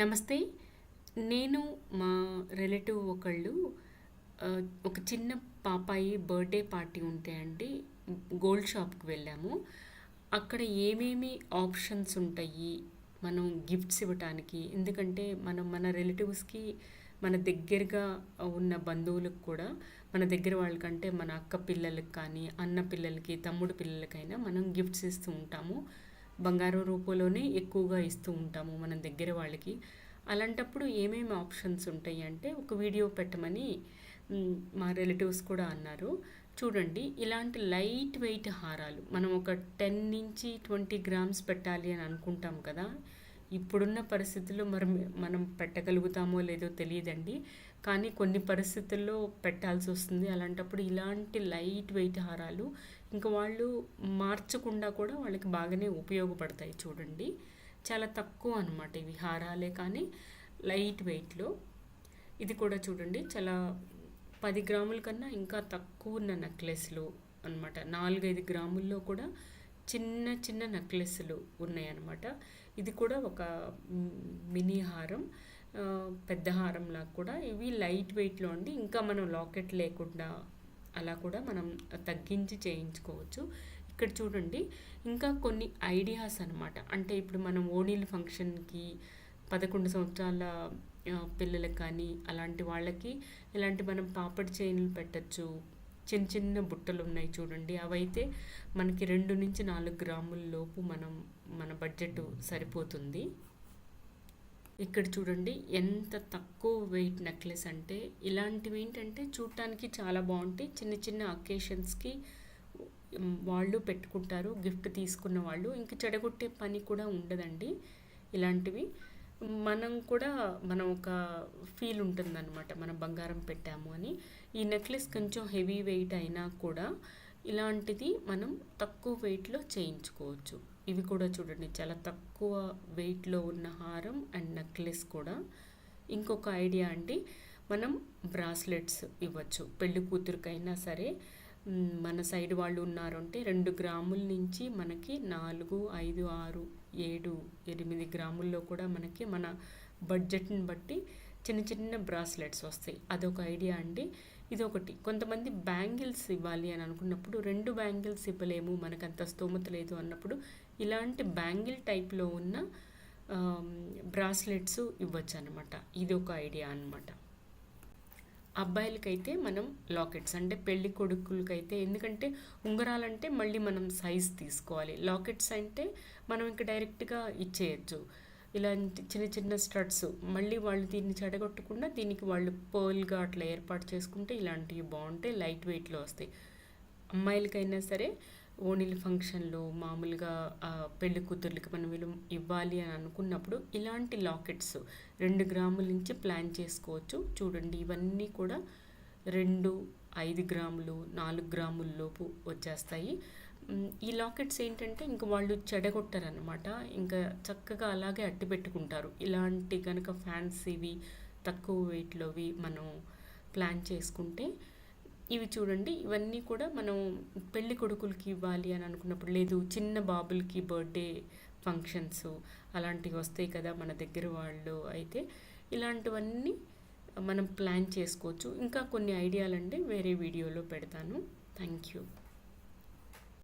నమస్తే. నేను మా రిలేటివ్ ఒకళ్ళు ఒక చిన్న పాపాయి బర్త్డే పార్టీ ఉంటే అండి గోల్డ్ షాప్కి వెళ్ళాము. అక్కడ ఏమేమి ఆప్షన్స్ ఉంటాయి మనం గిఫ్ట్స్ ఇవ్వటానికి? ఎందుకంటే మనం మన రిలేటివ్స్కి మన దగ్గరగా ఉన్న బంధువులకు కూడా మన దగ్గర వాళ్ళకంటే మన అక్క పిల్లలకి కానీ అన్న పిల్లలకి తమ్ముడు పిల్లలకైనా మనం గిఫ్ట్స్ ఇస్తూ ఉంటాము. బంగారం రూపంలోనే ఎక్కువగా ఇస్తూ ఉంటాము మన దగ్గర వాళ్ళకి. అలాంటప్పుడు ఏమేమి ఆప్షన్స్ ఉంటాయి అంటే ఒక వీడియో పెట్టమని మా రిలేటివ్స్ కూడా అన్నారు. చూడండి ఇలాంటి లైట్ వెయిట్ హారాలు మనం ఒక టెన్ నుంచి ట్వంటీ గ్రామ్స్ పెట్టాలి అని అనుకుంటాం కదా. ఇప్పుడున్న పరిస్థితుల్లో మరి మనం పెట్టగలుగుతామో లేదో తెలియదండి. కానీ కొన్ని పరిస్థితుల్లో పెట్టాల్సి వస్తుంది. అలాంటప్పుడు ఇలాంటి లైట్ వెయిట్ హారాలు ఇంకా వాళ్ళు మార్చకుండా కూడా వాళ్ళకి బాగానే ఉపయోగపడతాయి చూడండి. చాలా తక్కువ అనమాట ఇవి హారాలే కానీ లైట్ వెయిట్లో. ఇది కూడా చూడండి చాలా పది గ్రాముల కన్నా ఇంకా తక్కువ ఉన్న నెక్లెస్లు అనమాట నాలుగైదు గ్రాముల్లో కూడా చిన్న చిన్న నెక్లెస్లు ఉన్నాయన్నమాట. ఇది కూడా ఒక మినీ హారం పెద్ద హారంలా కూడా ఇవి లైట్ వెయిట్లో ఉండి ఇంకా మనం లాకెట్ లేకుండా అలా కూడా మనం తగ్గించి చేయించుకోవచ్చు. ఇక్కడ చూడండి ఇంకా కొన్ని ఐడియాస్ అనమాట అంటే ఇప్పుడు మనం ఓణీల ఫంక్షన్కి పదకొండు సంవత్సరాల పిల్లలకు కానీ అలాంటి వాళ్ళకి ఇలాంటి మనం పాపడి చైన్లు పెట్టచ్చు. చిన్న చిన్న బుట్టలు ఉన్నాయి చూడండి. అవైతే మనకి రెండు నుంచి నాలుగు గ్రాముల లోపు మనం మన బడ్జెట్ సరిపోతుంది. ఇక్కడ చూడండి ఎంత తక్కువ వెయిట్ నెక్లెస్ అంటే ఇలాంటివి ఏంటంటే చూడటానికి చాలా బాగుంటాయి. చిన్న చిన్న అకేషన్స్కి వాళ్ళు పెట్టుకుంటారు గిఫ్ట్ తీసుకున్న వాళ్ళు. ఇంక చెడగొట్టే పని కూడా ఉండదండి ఇలాంటివి. మనం కూడా మనం ఒక ఫీల్ ఉంటుందన్నమాట మనం బంగారం పెట్టాము అని. ఈ నెక్లెస్ కొంచెం హెవీ వెయిట్ అయినా కూడా ఇలాంటిది మనం తక్కువ వెయిట్లో చేయించుకోవచ్చు. ఇవి కూడా చూడండి చాలా తక్కువ వెయిట్లో ఉన్న హారం అండ్ నెక్లెస్ కూడా. ఇంకొక ఐడియా అండి మనం బ్రాస్లెట్స్ ఇవ్వచ్చు. పెళ్ళి కూతురికైనా సరే మన సైడ్ వాళ్ళు ఉన్నారంటే రెండు గ్రాముల నుంచి మనకి నాలుగు ఐదు ఆరు ఏడు ఎనిమిది గ్రాముల్లో కూడా మనకి మన బడ్జెట్ని బట్టి చిన్న చిన్న బ్రాస్లెట్స్ వస్తాయి. అదొక ఐడియా అండి. ఇది ఒకటి కొంతమంది బ్యాంగిల్స్ ఇవ్వాలి అని అనుకున్నప్పుడు రెండు బ్యాంగిల్స్ ఇవ్వలేము మనకు అంత స్తోమత లేదు అన్నప్పుడు ఇలాంటి బ్యాంగిల్ టైప్లో ఉన్న బ్రాస్లెట్స్ ఇవ్వచ్చు అనమాట ఇది ఒక ఐడియా అనమాట అబ్బాయిలకైతే మనం లాకెట్స్ అంటే పెళ్ళి కొడుకులకైతే ఎందుకంటే ఉంగరాలంటే మళ్ళీ మనం సైజ్ తీసుకోవాలి. లాకెట్స్ అంటే మనం ఇంకా డైరెక్ట్గా ఇచ్చేయచ్చు. ఇలాంటి చిన్న చిన్న స్టడ్స్ మళ్ళీ వాళ్ళు దీన్ని చెడగొట్టకుండా దీనికి వాళ్ళు పర్ల్గా అట్లా ఏర్పాటు చేసుకుంటే ఇలాంటివి బాగుంటాయి లైట్ వెయిట్లో వస్తాయి. అమ్మాయిలకైనా సరే ఓణిల ఫంక్షన్లు మామూలుగా పెళ్ళి కూతుర్లకి మనం వీళ్ళు ఇవ్వాలి అని అనుకున్నప్పుడు ఇలాంటి లాకెట్స్ రెండు గ్రాముల నుంచి ప్లాన్ చేసుకోవచ్చు. చూడండి ఇవన్నీ కూడా రెండు ఐదు గ్రాములు నాలుగు గ్రాముల లోపు వచ్చేస్తాయి. ఈ లాకెట్స్ ఏంటంటే ఇంక వాళ్ళు చెడగొట్టారనమాట ఇంకా చక్కగా అలాగే అట్టి పెట్టుకుంటారు. ఇలాంటి కనుక ఫ్యాన్సీవి తక్కువ వెయిట్లోవి మనం ప్లాన్ చేసుకుంటే ఇవి చూడండి ఇవన్నీ కూడా మనం పెళ్ళి కొడుకులకి ఇవ్వాలి అని అనుకున్నప్పుడు లేదు చిన్న బాబులకి బర్త్డే ఫంక్షన్స్ అలాంటివి వస్తాయి కదా మన దగ్గర వాళ్ళు అయితే ఇలాంటివన్నీ మనం ప్లాన్ చేసుకోవచ్చు. ఇంకా కొన్ని ఐడియాలంటే వేరే వీడియోలో పెడతాను. Thank you.